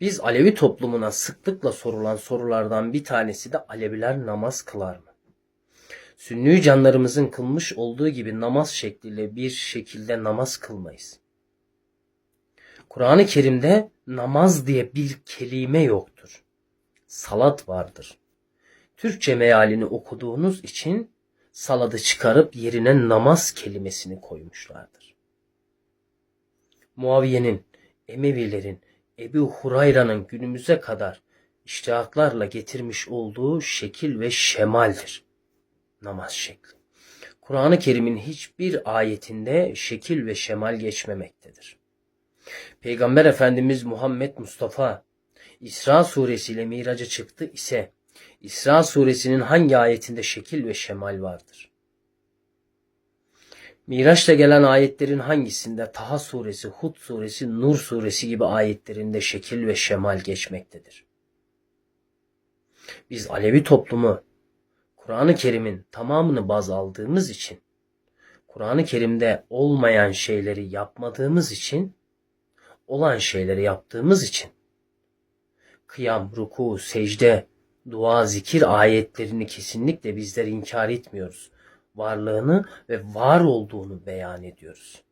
Biz Alevi toplumuna sıklıkla sorulan sorulardan bir tanesi de Aleviler namaz kılar mı? Sünni canlarımızın kılmış olduğu gibi namaz şekliyle bir şekilde namaz kılmayız. Kur'an-ı Kerim'de namaz diye bir kelime yoktur. Salat vardır. Türkçe mealini okuduğunuz için saladı çıkarıp yerine namaz kelimesini koymuşlardır. Muaviye'nin, Emevilerin, Ebu Hurayra'nın günümüze kadar iştihaklarla getirmiş olduğu şekil ve şemaldir. Namaz şekli. Kur'an-ı Kerim'in hiçbir ayetinde şekil ve şemal geçmemektedir. Peygamber Efendimiz Muhammed Mustafa İsra suresiyle miraca çıktı ise İsra suresinin hangi ayetinde şekil ve şemal vardır? Miraç'ta gelen ayetlerin hangisinde Taha suresi, Hud suresi, Nur suresi gibi ayetlerinde şekil ve şemal geçmektedir? Biz Alevi toplumu Kur'an-ı Kerim'in tamamını baz aldığımız için, Kur'an-ı Kerim'de olmayan şeyleri yapmadığımız için, olan şeyleri yaptığımız için, kıyam, ruku, secde, dua, zikir ayetlerini kesinlikle bizler inkar etmiyoruz. Varlığını ve var olduğunu beyan ediyoruz.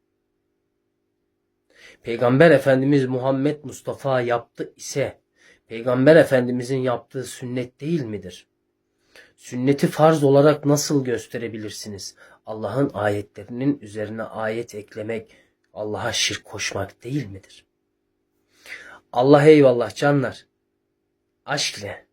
Peygamber Efendimiz Muhammed Mustafa yaptı ise, Peygamber Efendimizin yaptığı sünnet değil midir? Sünneti farz olarak nasıl gösterebilirsiniz? Allah'ın ayetlerinin üzerine ayet eklemek, Allah'a şirk koşmak değil midir? Allah eyvallah canlar. Aşk ile